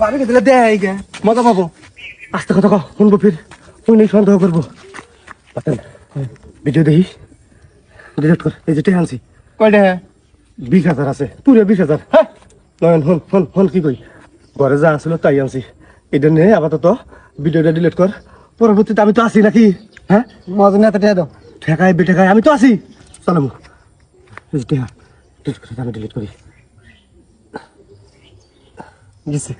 বাড়িকে দিলে দেয় গে মজা পাবো। আস্তে কথা কও শুনব ফির শুনে সন্দেহ করব। পাতেন ভিডিও দেখিস? ডিলিট কর এই যেটাই আনছি। কয়টা? বিশ হাজার আছে পুরো বিশ হাজার। হ্যাঁ। নয়ন হন হন হন কি কই? ঘরে যা আছিল তাই আনছি। এটা নে আপাতত ভিডিওটা ডিলিট কর। পরবর্তীতে আমি তো আছি নাকি? হ্যাঁ? মজা নিয়ে টেয়া দাও। ঠেকায় বেঠেকায় আমি তো আছি। চলো মু। ডিলিট করি ডিলিট করি। গেছে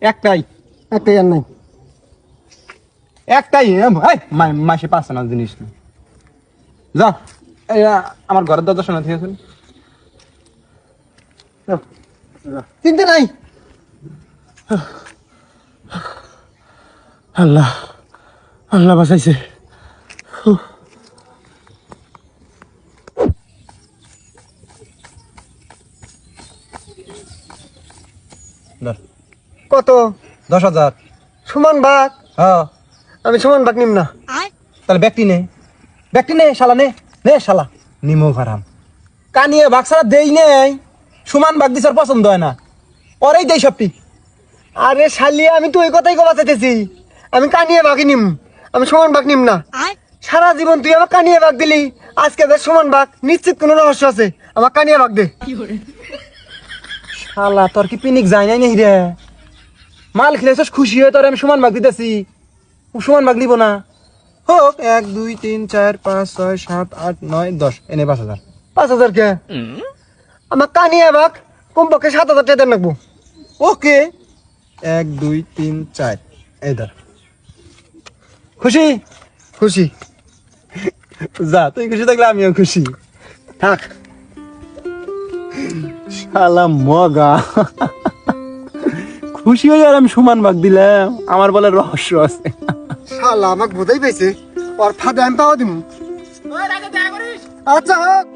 একটাই একটাই আর নাই। একটাই মা- মাসে পাঁচশো না জিনিস না। যা আমার ঘরের দরজা শোনা ঠিক আছে চিন্তা নাই। আল্লাহ আল্লাহ বাঁচাইছে। কত? দশ হাজার। সমান ভাগ হ্যাঁ। আমি সমান ভাগ নিম না। তাহলে ব্যক্তি নে। ব্যক্তি নে শালা নে। নে শালা। নিমো হারাম কানিয়ে বাঘ ছাড়া দেই নেই। সুমান বাঘ দিছার পছন্দ হয় না। ওরাই দেই সবটি। আরে শালিয়া আমি তুই কথাই কবা চাইতেছি। আমি কানিয়ে বাঘ নিম। আমি সমান বাঘ নিম না। সারা জীবন তুই আমার কানিয়ে বাঘ দিলি। আজকে বেশ সমান ভাগ নিশ্চিত কোনো রহস্য আছে। আমার কানিয়ে ভাগ দে। শালা, তোর কি পিনিক যায় নাই নাহি রে? মাল খেলেছিস, খুশি হয়ে তোর আমি সমান ভাগ দিতেছি। ও সমান ভাগ নিব না। হোক, এক, দুই, তিন, চার, পাঁচ, ছয়, সাত, আট, নয়, দশ। এনে পাঁচ হাজার। পাঁচ হাজার কে? আমার কানিয়ে ভাগ কমপক্ষে সাত হাজার টাকা লাগবো? ওকে। এক, দুই, তিন, চার। এই ধর। খুশি? খুশি। যা, তুই খুশি থাকলে আমিও খুশি। থাক। শালা মগা। খুশি হয়ে আর আমি সমান ভাগ দিলাম। আমার বলে রহস্য আছে। শালা আমাকে বোঝাই পেয়েছে ওর ফাঁদে আমি পাওয়া দিব আচ্ছা হোক।